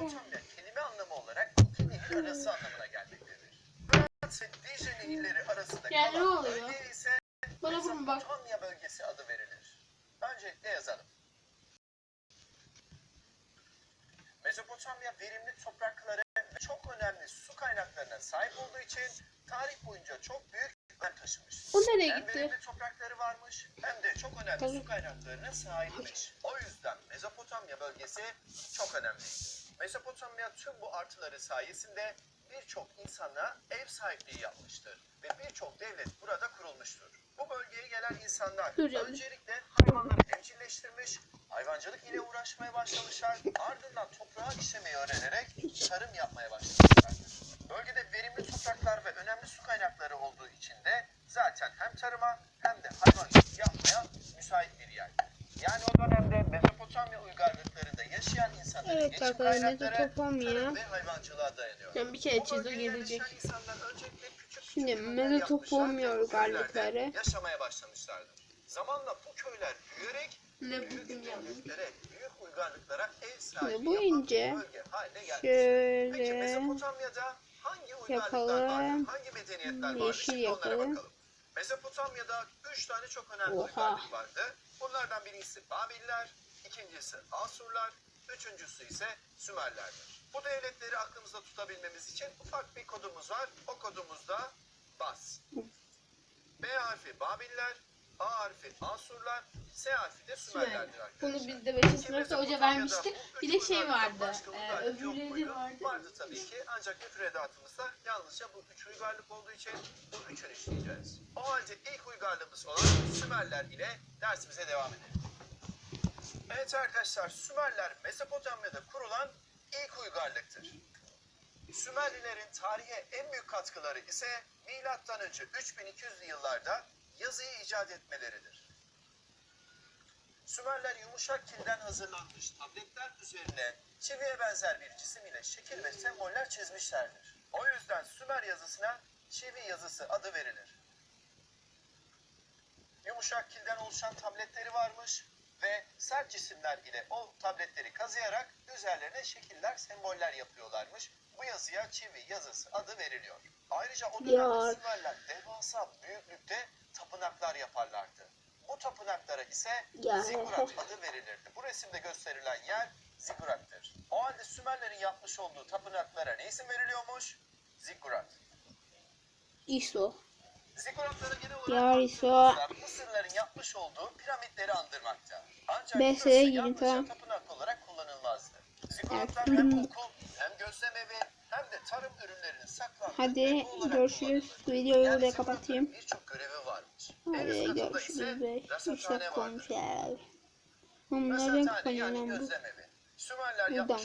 bütünle kelime anlamı olarak iki nehir arası anlamına gelmektedir. Fırat ve Dicle nehirleri arasında yani kalan bölge ise Bana Mezopotamya bölgesi adı verilir. Öncelikle yazalım. Mezopotamya verimli toprakları ve çok önemli su kaynaklarına sahip olduğu için tarih boyunca çok büyük önem taşımış. O nereye Hem gitti? verimli toprakları varmış hem de çok önemli Tabii. su kaynaklarına sahipmiş. O yüzden Mezopotamya bölgesi çok önemliydi. Mezopotamya tüm bu artıları sayesinde birçok insana ev sahipliği yapmıştır ve birçok devlet burada kurulmuştur. Bu bölgeye gelen insanlar Dur canım. öncelikle hayvanları evcilleştirmiş, hayvancılık ile uğraşmaya başlamışlar, ardından toprağı işlemeyi öğrenerek tarım yapmaya başlamışlardır. Bölgede verimli topraklar ve önemli su kaynakları olduğu için de zaten hem tarıma hem de hayvancılık yapmaya müsait bir yerdir. Yani o dönemde Mezopotamya uygarlıklarında yaşayan insanların Evet geçim kaynakları tarım ve hayvancılığa dayanıyor. Ben bir kere çizgi gelecek. Şimdi Mezopotamya uygarlıkları. yaşamaya başlamışlardır. Zamanla bu köyler büyüyerek Ne büyük yani? büyük uygarlıklara ev Şimdi bu ince. gelmiş. Peki Şöyle Mezopotamya'da yapalım. Hangi medeniyetler? Yeşil yapalım. Mezopotamya'da üç tane çok önemli uygarlık vardı. Bunlardan birincisi Babiller, ikincisi Asurlar, üçüncüsü ise Sümerlerdir. Bu devletleri aklımızda tutabilmemiz için ufak bir kodumuz var. O kodumuz da BAS. B harfi Babiller, A harfi Asurlar, S harfi de Sümerlerdir arkadaşlar. Bunu bizde 5. sınıfta hoca vermişti. Bir de şey vardı. E, öbürleri vardı. Vardı tabii ki ancak müfredatımızda yalnızca bu üç uygarlık olduğu için bu üçünü işleyeceğiz. O halde ilk uygarlığımız olan Sümerler ile dersimize devam edelim. Evet arkadaşlar Sümerler Mezopotamya'da kurulan ilk uygarlıktır. Sümerlilerin tarihe en büyük katkıları ise milattan önce 3200'lü yıllarda yazıyı icat etmeleridir. Sümerler yumuşak kilden hazırlanmış tabletler üzerine çiviye benzer bir cisim ile şekil ve semboller çizmişlerdir. O yüzden Sümer yazısına çivi yazısı adı verilir. Yumuşak kilden oluşan tabletleri varmış ve sert cisimler ile o tabletleri kazıyarak üzerlerine şekiller, semboller yapıyorlarmış. Bu yazıya çivi yazısı adı veriliyor. Ayrıca o dönemde. Sümerler devasa büyüklükte tapınaklar yaparlardı. Bu tapınaklara ise zigurat adı verilirdi. Bu resimde gösterilen yer zigurattır. O halde Sümerlerin yapmış olduğu tapınaklara ne isim veriliyormuş? Zigurat. ISO. Ziguratlara genel olarak Ya, baktığımızda Mısırların yapmış olduğu piramitleri andırmakta. Ancak burası yalnızca tapınak olarak kullanılmazdı. Ziguratlar hem okul hem gözlem evi hem de tarım ürünlerinin saklandığı Hadi görüşürüz. Videoyu Yani ziguratların kapatayım. Birçok görevi katında görüşürüz be. 3 rasathane dakika vardı. olmuş herhalde. Kapanıyor yani lan bu. gözlem evi. Sümerler Buradan